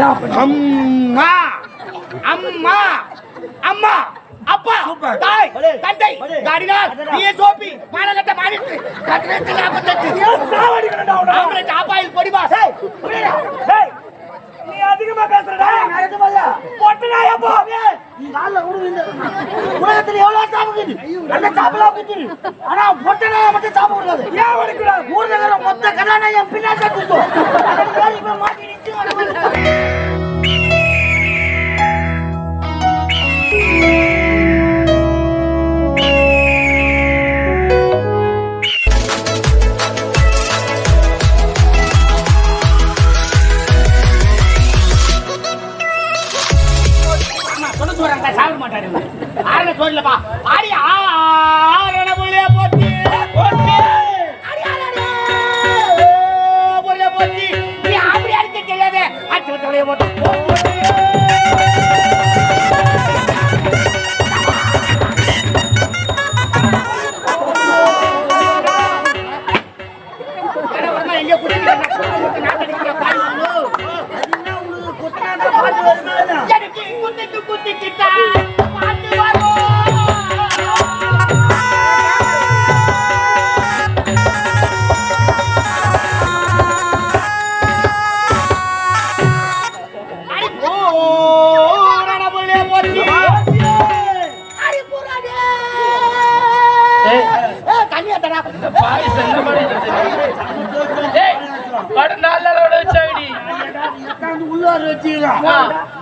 அம்மா. அம்மா. அம்மா. அப்பா. தாய். தந்தை. காடினார் அதடா. டிஎஸ்ஓபி மாநகட்ட மாநில கட்டணத்தில் நாற்பத்தெட்டு. அவனை? ஆம்பளை ஆப்பாயில் பொடிபாஸ் நீ அதிகமா பேசுறடா. நான் எதுவும் இல்ல பொட்டனா எப்போ நீ கால்ல விடு இந்த உலகத்துல எவ்வளவு சாப்பிடுது அந்த சாப்பிடலாம் குத்துரு ஆனா பொட்டனா மட்டும் சாப்பிட கூடாது ஏன் வடிக்கூடாது ஊர்ல இருக்கிற மொத்த என் பின்னாடி குத்தும். இப்ப மாட்டி நிச்சு சொல்ல மாட்டாரு ஆரண சொல்லப்பா ஆடி ஆ.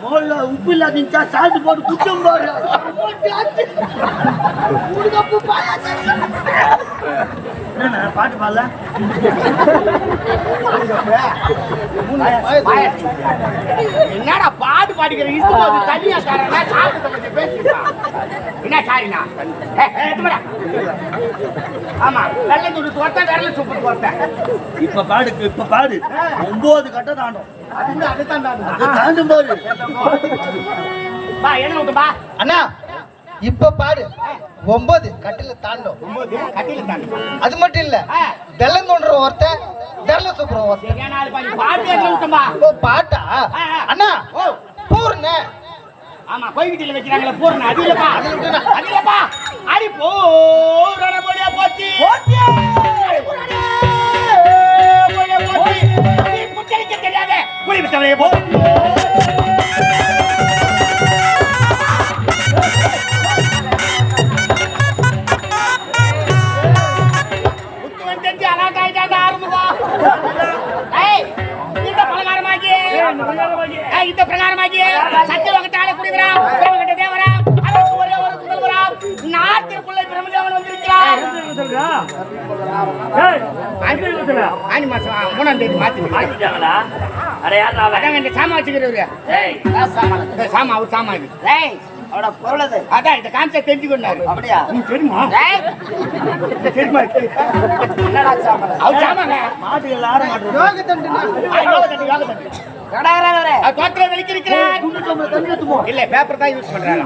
மோல்ல உப்பு இல்லாத இருந்துச்சா சால்ட் போட்டு குச்சம் போடு பாட்டு பாடல? என்னடா பாட்டு பாடிக்கிற இஷ்டம் தனியா காரனா சாப்பிட்டு என்ன வாடா. ஆமா வெள்ளை துண்டு தோட்ட விரல சூப்பர் தோட்ட இப்ப பாடு இப்ப பாடு. ஒன்பது கட்ட தாண்டும். தாண்டும் அண்ணா இப்ப பாடு. ஒன்பது கட்டில தாண்டும். அது மட்டும் இல்ல. வெள்ளம் தோன்ற ஒருத்தன் வெள்ள சூப்பர் ஒருத்தன். பாட்டு. அண்ணா பூர்ண. ஆமா கோயில்கிட்ட வைக்கிறாங்களே பூர்ண. அது இல்லப்பா. அது இல்லப்பா. அடி பூரண போச்சு. போச்சு. புத்தளிக்க தெரியாத குடி விட்டவளையே போ இந்த பிரகாரமாகி சத்தியலோகத்தால குடிவரா நாட்டிற்குள்ள பிரம்மதேவன் வந்திருக்கிறார். ஆனி மாசம் ஆ, மூணாம் தேதி மாத்தி அதாங்க இந்த சாமா வச்சுக்கிறவரு. சாமா அவர் சாமா இது. அவட பொருள் அது. அதான் இந்த கான்செப்ட் தெரிஞ்சுக்கொண்டாரு. அப்படியா? நீ தெரியுமா? இந்த தெரியுமா? என்னடா சாம்பல் அவர் சாமாங்க. தண்ணி எடுத்துப்போம் இல்ல பேப்பர் தான் யூஸ் பண்றாங்க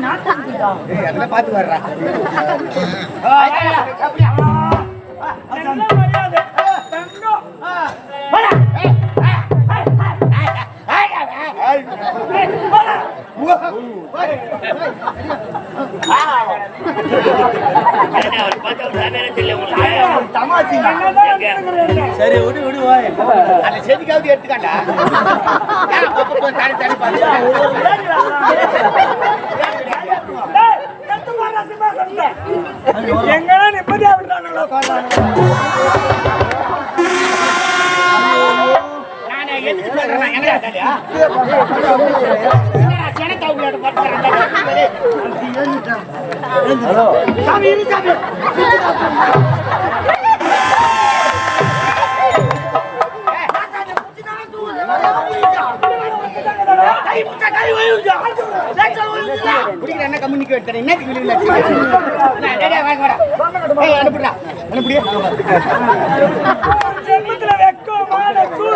சரி விடு விடு வாய் அந்த செடிக்காவது எடுத்துக்காண்டா தனி தனி பார்த்து எங்கன்னா நிம்மதியா விடுறானுங்களா நானே எதுக்கு சொல்றேன்னா, எங்கடா தலியா? என்னடா, செனத்தாவுக்குள்ளாட படுத்துக்கிறாங்க? சாமி இரு சாமி என்ன கம்யூனிகேட் எடுத்துறேன் என்னத்துக்கு விழுவில்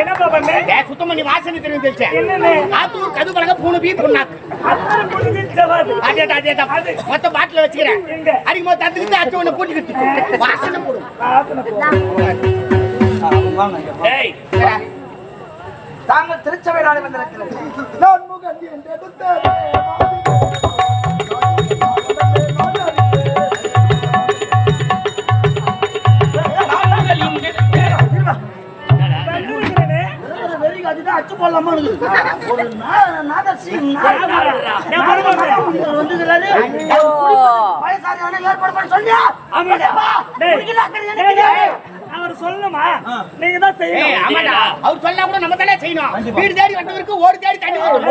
என்னப்பா செய்யற பண்ணி வாசனை தெரியும் தெரிச்சேன்? ஆத்தூர் கது பழக பூணு பீ புண்ணாக்கு மொத்த பாட்டில வச்சுக்கிறேன்? அடிக்கும் போது தந்துக்கிட்டு அச்சு ஒண்ணு கூட்டிக்கிட்டு வாசனை போடும் தாங்கள் திருச்சபை நாடு வந்திருக்கிறது நான் முகந்தி என்று எடுத்தேன். கண்டுபிடிக்கிறேனே. டேய், எனக்கு டேய், அவர் சொல்லணுமா? நீங்க தான் செய்யணும். ஆமாடா. அவர் சொன்னா கூட நம்ம தானே செய்யணும். வீடு தேடி வந்தவருக்கு ஒரு தேடி தண்ணி வரும்.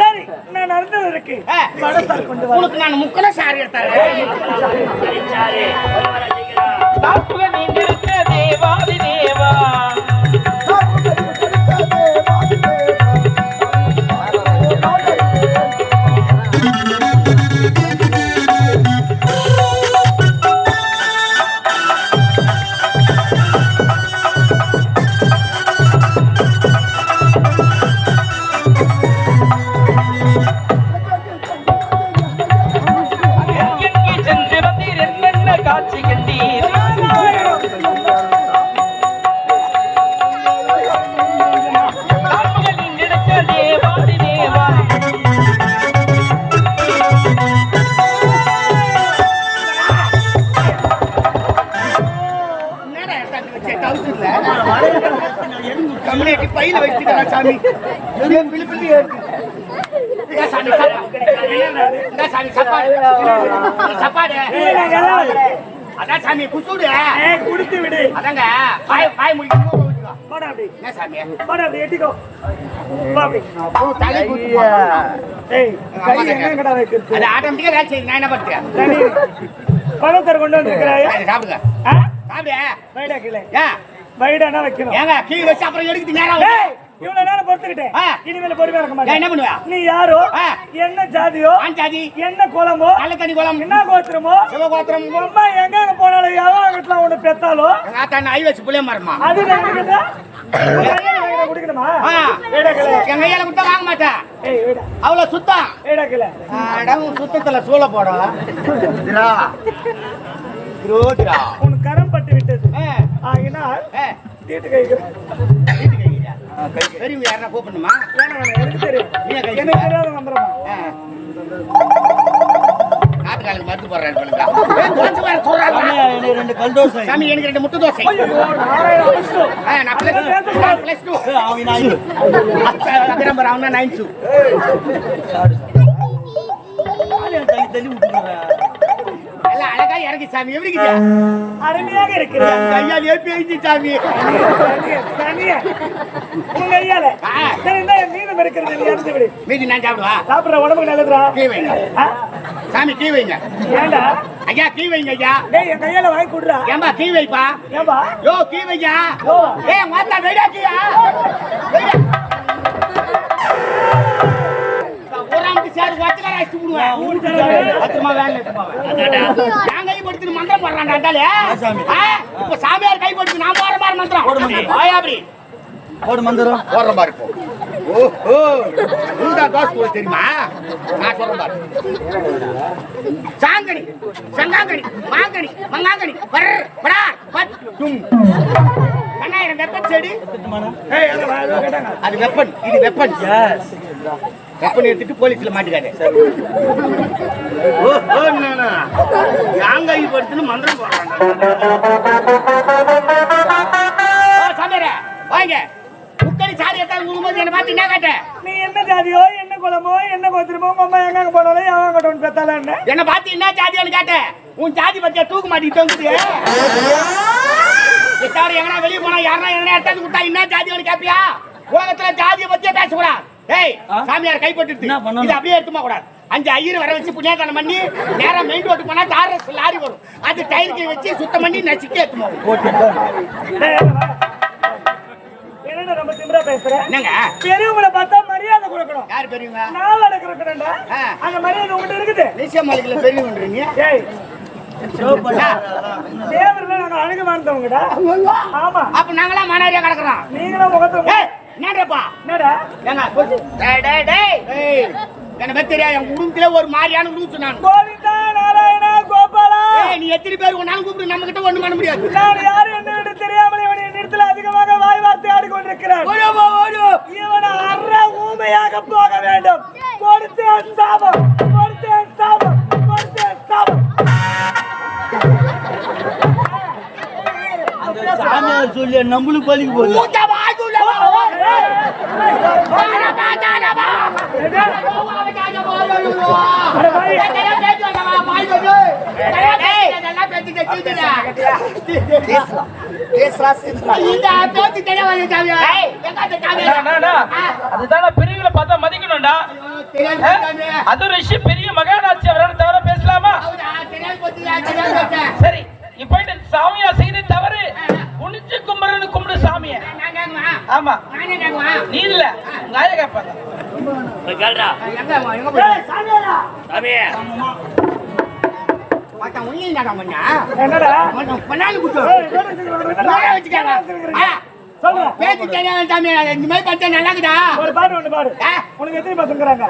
சரி நான் நடந்தது இருக்கு. உனக்கு நான் முக்கல சாரி எடுத்தாரு. சாப்பாடு. இந்தா சாமி, சாப்பாடு. சாப்பாடு. அதான் சாமி குசுடு. குடுத்து விடு. அதாங்க பாய் பாய் முடிக்க ஊத்திக்கோ. போடா அப்படி. என்ன சாமி? போடா அப்படி எட்டிக்கோ. வா அப்படி. பூ தலை குத்து போடணும். ஏய் கை எங்கடா வைக்கிறது அது ஆட்டோமேட்டிக்கா வேலை செய்யுது. நான் என்ன பண்றேன் சரி. பழத்தர் கொண்டு வந்திருக்கிறாயா? சாப்பிடுங்க. ஆ? சாப்பிடு வைடா கீழே. ஏன் வைடானா வைக்கணும். ஏங்க கீழே வச்சு அப்புறம் எடுக்குது நேரம் இவ்வளவு நேரம் பொறுத்துக்கிட்டேன். இனிமேல பொறுமையா இருக்க மாட்டேன். என்ன பண்ணுவ? நீ யாரோ. என்ன ஜாதியோ? ஜாதி. என்ன குலமோ? நல்ல தண்ணி குளம் என்ன கோத்திரமோ? சிவகோத்திரம். உங்க அம்மா எங்க போனாலும் எவன் வீட்டுல ஒண்ணு பெத்தாலோ? ஐ வச்சு புளிய மரமா? அது குடிக்கணுமா? எங்க கையால கொடுத்தா வாங்க மாட்டேன் அவ்வளவு சுத்தம். அடவும் சுத்தத்துல சூழ திரா. உன் கரம் ஏ ஆகினால் தீட்டு கைக்கிறேன் பெரியவங்க யாரா கூப்பிடணுமா? வேணாம் வேணாம் எனக்கு தெரியும். எனக்கு தெரியாத மருந்து போடுறாரு. ரெண்டு கல் தோசை. சாமி எனக்கு ரெண்டு முட்டை தோசை. நான். நான் plus two. அபிராமர் அவனா nine two. நல்லா அழகா இறங்கி சாமி. எப்படி? அருமையாக இருக்கிறேன். கையால் ஏப்பி எழுதி சாமி. உங்க ஐயால ஆ. சரி இந்த மீதம் இருக்கிறது நீ இறந்து விடு. மீதி நான் சாப்பிடுவா? சாப்பிடுற உடம்புக்கு நல்லதுடா. கீ வைங்க? சாமி கீ வைங்க. ஏன்டா ஐயா கீ வைங்க ஐயா. டேய் என் கையால வாங்கி கொடுறா. ஏம்பா கீ வைப்பா? ஏன்பா யோ கீ வையா. ஏய் மாத்தா வெடா கீயா? வெடா சேர் வச்சுக்கற அடிச்சு விடுவேன் பத்திரமா வேலை நான் கை படுத்து மந்திரம் போடுறான் அந்தாலே இப்ப சாமியார் கை படுத்து நான் போற மாதிரி மந்திரம். அப்படி. போடு மந்திரம். போடுற மாதிரி போ. ஓஹோ இந்த தோசை போட தெரியுமா? நான் சொல்றேன் பாரு சாங்கனி சங்காங்கனி மாங்கனி மங்காங்கனி. பர் படா பட் டும். கண்ணாயிரம் வெப்பன் செடி அது வெப்பன் இது வெப்பன். வெப்பன் எடுத்துட்டு போலீஸ்ல மாட்டிக்காரு ஓஹோ நானா? யாங்கை படுத்துன்னு மந்திரம் சாமியாரே வாங்க. முக்கடி சாரி எடுத்தாலும் உங்களுக்கு என்ன பார்த்து என்ன கேட்டேன் நீ என்ன ஜாதியோ என்ன குலமோ என்ன கோத்திரமோ அம்மா எங்க போனாலும் எவன் கட்டவன் பெத்தால என்ன? என்ன பார்த்து என்ன ஜாதியான்னு கேட்டேன் உன் ஜாதி பத்தியா தூக்கு மாட்டிட்டு தொங்குது இத்தாரு எங்கனா வெளிய போனா யாரா எங்கனா எடுத்தாந்து விட்டா என்ன ஜாதியான்னு கேப்பியா? உலகத்துல ஜாதியை பத்தியே பேசக்கூடாது. ஏய் சாமியார் கைப்பட்டு? இது அப்படியே எடுத்துமா கூடாது. அஞ்சு ஐயர் வர வச்சு புண்ணியாதானம் பண்ணி நேரா மெயின் ரோட்டு போனா தாரஸ் லாரி வரும். அது டயருக்கு வச்சு சுத்தம் பண்ணி நசுக்கி எடுத்துமா பெரியவங்களை பார்த்தா மரியாதை கொடுக்கணும். யார் பெரியவங்க? அடக்கிறேன்டா ஆ. அந்த மரியாதை உங்ககிட்ட இருக்குது? நிச்சய மாளிகையில் பெரியவன்றீங்க? ஏய். தேவர்கள் நாங்க அழகு வாழ்ந்தவங்கடா ஆமா. அப்ப நாங்களாம் மானாரியா கிடக்குறோம். நீங்களும் முகத்துல ஏய், என்னடா? என்னடா? ஏங்க சொல்லு. டேய் டேய் டேய். எனக்கு என் குடும்பத்திலே ஒரு மாதிரியான ரூல்ஸ் நான் கோவிந்தா நாராயணா கோபாலா. நீ எத்தனை பேர் ஒன்னாலும் கூப்பிடு நம்ம கிட்ட ஒண்ணும் பண்ண முடியாது. நான் யாரு என்று தெரியாமல் இவன் என்னிடத்தில் அதிகமாக வாய் வார்த்தை ஆடிக்கொண்டிருக்கிறான் ஓடு ஓடு இவனை அற ஊமையாக போக வேண்டும். சாபம் சாபம் சாமியார் சொல்லி நம்மளுக்கு பலிக்கு போகுது மூச்சா வாய்க்குள்ள வா வாடா பாத்தாடா வா அட வாய். அதுதான பெரியவங்களை பார்த்தா மதிக்கணும்டா. அது ரிஷி பெரிய மகானாட்சி அவரால் தவிர பேசலாமா? சரி இப்ப சாமியா செய்து தவறு. குனிஞ்சு கும்பரன்னு கும்பிடு சாமிய. ஆமா. நீ இல்ல. வா. சொல்லுங்க பேச்சு தெரியாத சாமி இந்த மாதிரி பார்த்தா நல்லா இருக்குதா? ஒரு பாட்டு ஒன்று பாடு. உனக்கு எத்தனை பசங்கிறாங்க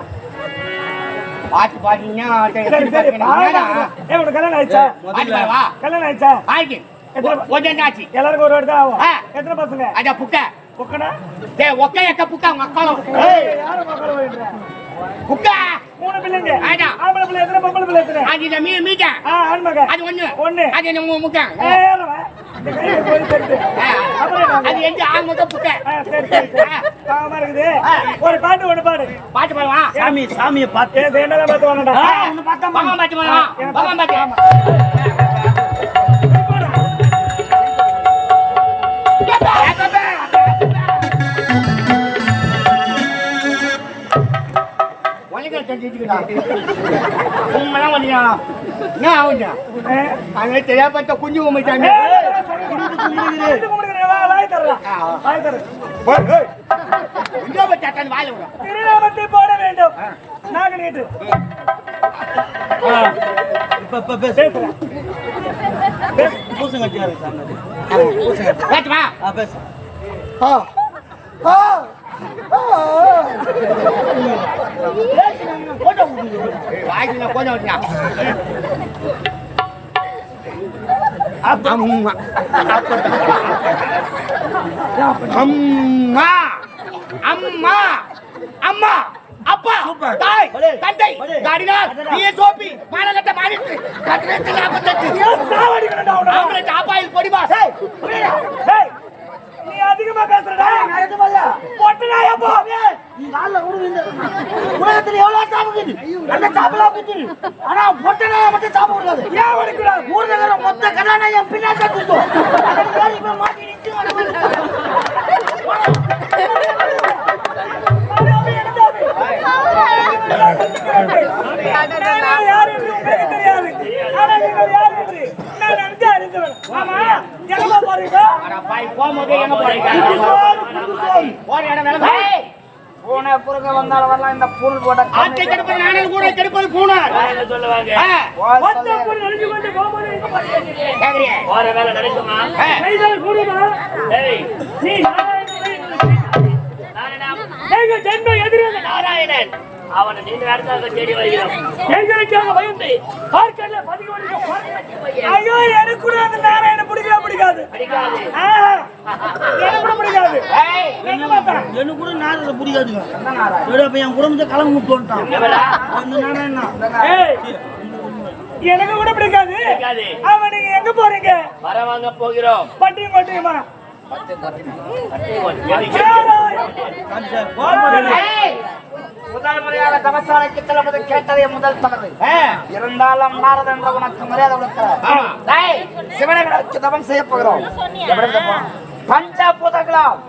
பாட்டு பாத்தீங்கன்னா சரி சரி. பாடு. ஏய் உனக்கு கல்யாணம் ஆயிடுச்சா? கல்யாணம் ஆயிடுச்சா? ஆயிடுச்சு ஒஜன் ஆச்சு எல்லாருக்கும் ஒரு தான் ஆகும். எத்தனை பசங்க? அத புக்க. புக்கனா? டே ஒக்க எக்க புக்க உங்க அக்காலும் ஏய் யார மக்கள் போயிடுற புக்க. மூணு பிள்ளைங்க. ஆடா. ஆம்பளை பிள்ளை எத்தனை பொம்பளை பிள்ளை எத்தனை? அது இந்த மீ மீட்ட. ஆ ஆண் மகன் அது ஒண்ணு. ஒண்ணு. அது நம்ம முக்க? புக்க? ஆ, சரி சரி சரி. பாவமா இருக்குது. ஒரு பாட்டு ஒன்று பாடு. பாட்டு பாடுவா? சாமி சாமியை பார்த்து. என்னதான் பார்த்து பாட்டு பாடுவா? பகவான் பாட்டு. வலிகள் உண்மைதான் வலியா என்ன ஆகுஞ்சா அங்கே தெரியாப்பட்ட குஞ்சு உமைச்சாங்க குஞ்சு உமைச்சாட்டான்னு வாயில விடும் திருநாமத்தை போட வேண்டும் நாங்க நீட்டு இப்ப அம்மா அம்மா அம்மா அம்மா அப்பா. தாய் தந்தை காடினார் டிஎஸ்ஓபி மாநகட்ட மாநில பதினெட்டு நாற்பத்தெட்டு ஆம்பரேட் ஆப்பாயில் பொடிபாஸ் ஏய், நீ அதிகமா பேசுறடா பொட்டுனாயா போ நீ கால்ல கூட விழுந்து. உலகத்துல எவ்வளவு இருக்குது? அந்த சாபம்லாம் குத்துரு. ஆனா பொட்டனாய மட்டும் சாபம் கூடாது. ஏன் உடைக்கூடாது ஊர் நகர மொத்த கதாநாயகன் என் பின்னாடி குத்தும். இப்ப மாட்டி நிச்சு. நான் யார் தெரியாது ஆனா நீங்கள் யார் நான் நன்கு அறிந்தவன் ஆமா போறீங்க பூனை குறுக்க வந்தாலும் வரலாம் இந்த பூல் போட்ட ஆட்டை கெடுப்பது நானே கூட கெடுப்பது போறீங்க கேக்குறியே? போற வேலை நடக்குமா? நாராயணன். அவனை நீண்ட நேரத்தாக தேடி வருகிறோம் எங்களுக்காக பயந்து பார்க்கல பதிவு ஐயோ எனக்கு கூட அந்த நாராயண பிடிக்கவே பிடிக்காது? பிடிக்காது. ஆஹா, எனக்கு கூட பிடிக்காது. எனக்கு கூட நாரத பிடிக்காதுங்க. சரி, அப்ப என் குடும்பத்தை கலங்க விட்டு வந்துட்டான். அந்த எனக்கு கூட பிடிக்காது. பிடிக்காது. அவன் நீங்க எங்க போறீங்க? வர வாங்க போகிறோம். பட்டியும் பட்டியுமா முதல் முறையாக தவசாலைக்கு செல்வது கேட்டதே முதல் தவறு இருந்தாலும் நாரத என்ற உனக்கு மரியாதை கொடுக்கிறார் சிவனை வச்சு தவம் செய்ய போகிறோம். பஞ்சபூதங்களாம்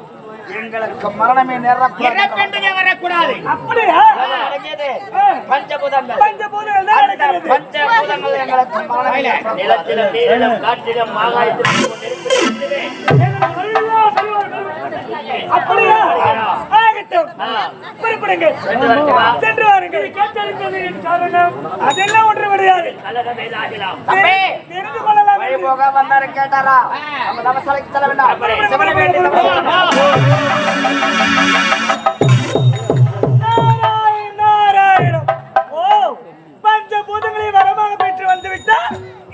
எங்களுக்கு மரணமே நேரக்கூடாது. இறக்கண்டுங்க வரக்கூடாது. அப்படியா? அடங்கியது. பஞ்சபூதங்கள். பஞ்சபூதங்கள் தான் அந்த நடக்கிறது பஞ்சபூதங்கள் எங்களுக்கு மரணமே நேரக்கூடாது. நிலத்திலும் நீரிலும் காற்றிலும் ஆகாயத்திலும் அப்படியா? சென்று ஒன்று கிடையாது. கொள்ளலாம். போக வந்தாரு கேட்டாரா? நம்ம நமசாலைக்கு செல்ல வேண்டாம். வரமாக பெற்று வந்துவிட்டால்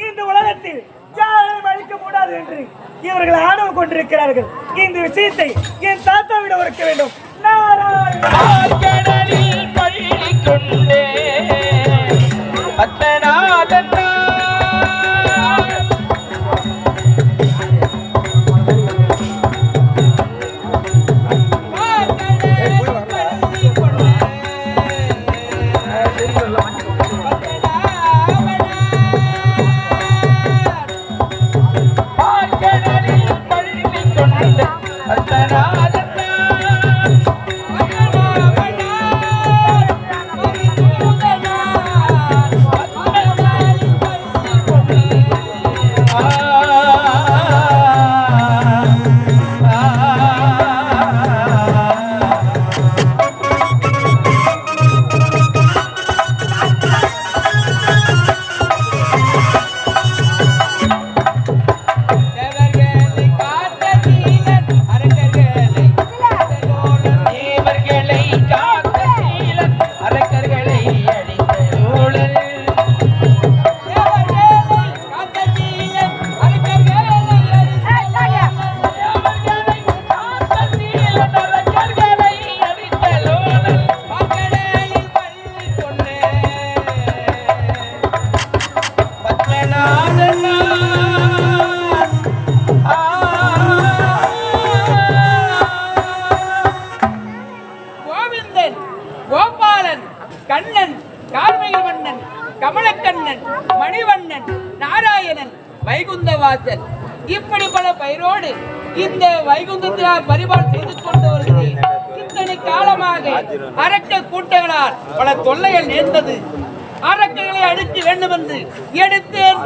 இந்த உலகத்தில் ஜாதகம் அழிக்க கூடாது என்று. இவர்கள் ஆணவ கொண்டிருக்கிறார்கள். இந்த விஷயத்தை என் தாத்தாவிடம் இருக்க வேண்டும். நாராயணன் பள்ளி கொண்டே பத்மநாதன்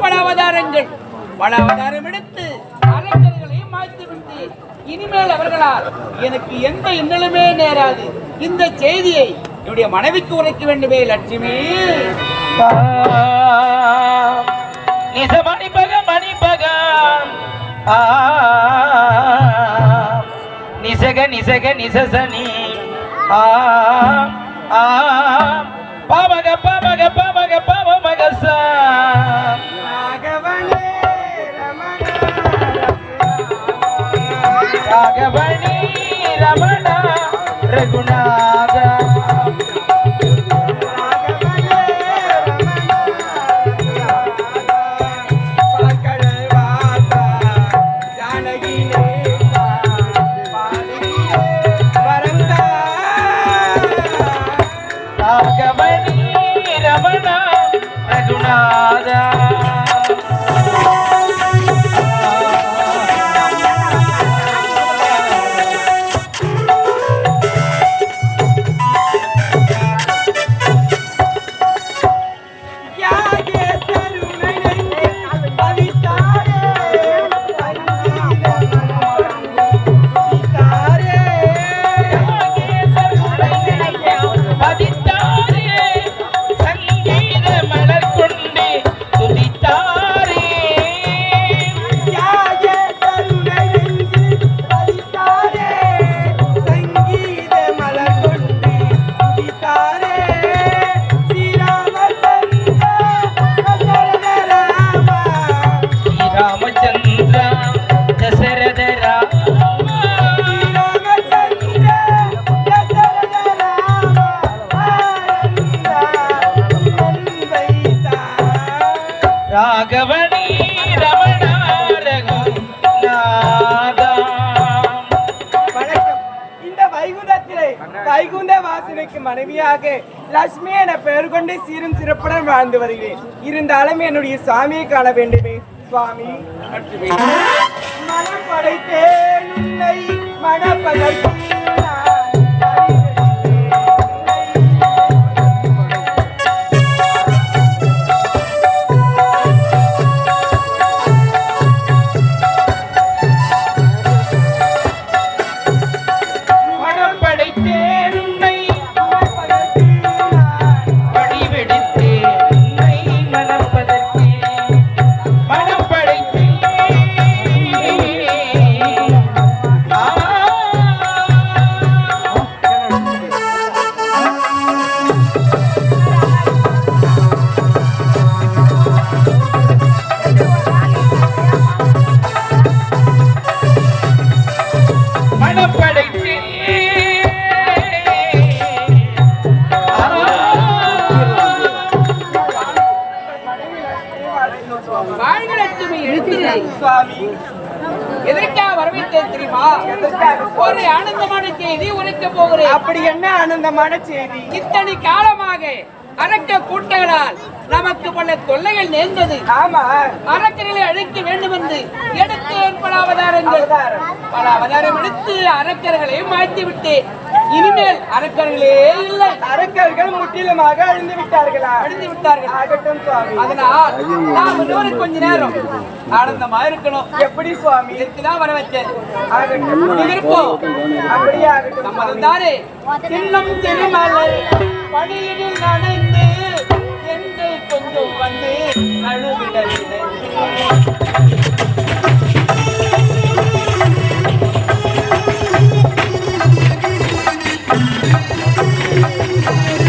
பல அவதாரங்கள். பல அவதாரம் எடுத்து அரக்கர்களை மாய்த்து இனிமேல் அவர்களால் எனக்கு எந்த இன்னலுமே நேராது. இந்த செய்தியை என்னுடைய மனைவிக்கு உரைக்க வேண்டுமே லட்சுமி. நிச மணிபக ஆ நிசக நிசக நிசசனி. ஆ ஆ. பாமக பாமக பாமக பாமக சா रागवणी रमण மனைவியாக லட்சுமி என பெயர் கொண்டு சீரும் சிறப்புடன் வாழ்ந்து வருகிறேன். இருந்தாலும் என்னுடைய சுவாமியை காண வேண்டுமே. சுவாமி. மனம் படைத்தேன் உன்னை மணப்பதற்கு ஆனந்தமான செய்தி இத்தனை காலமாக அரக்க கூட்டங்களால் நமக்கு பல தொல்லைகள் நேர்ந்தது. ஆமா. அரக்கர்களை அழிக்க வேண்டும் என்று எடுத்தேன் பல அவதாரங்கள். பல அவதாரம் எடுத்து அரக்கர்களை மாற்றி விட்டேன் இனிமேல் அரக்கர்களே இல்லை. அரக்கர்கள் முற்றிலுமாக அழிந்து விட்டார்களா? அழிந்து விட்டார்கள். ஆகட்டும் சுவாமி. அதனால் நாம் இன்னொரு கொஞ்ச நேரம் ஆனந்தமா இருக்கணும். எப்படி சுவாமி? இதுக்குதான் வர வச்சேன் ஆகட்டும் இருப்போம் அப்படியே ஆகட்டும் நம்ம. தானே சின்னம் திருமலர் பணியினில் நனைந்து எங்கள் கொஞ்சம் வந்து அழுவிட நினைத்து சின்னம்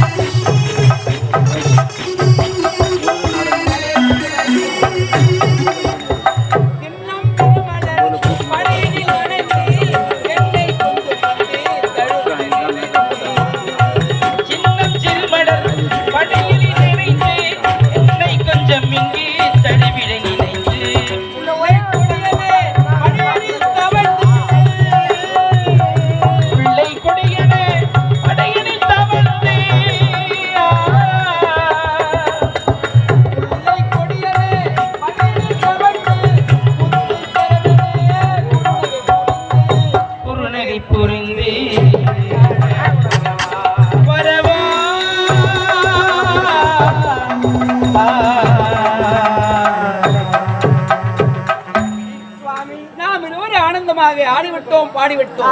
பாடிவிட்டோம்.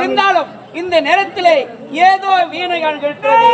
இருந்தாலும் இந்த நேரத்திலே ஏதோ வீணைகள் கேட்கிறது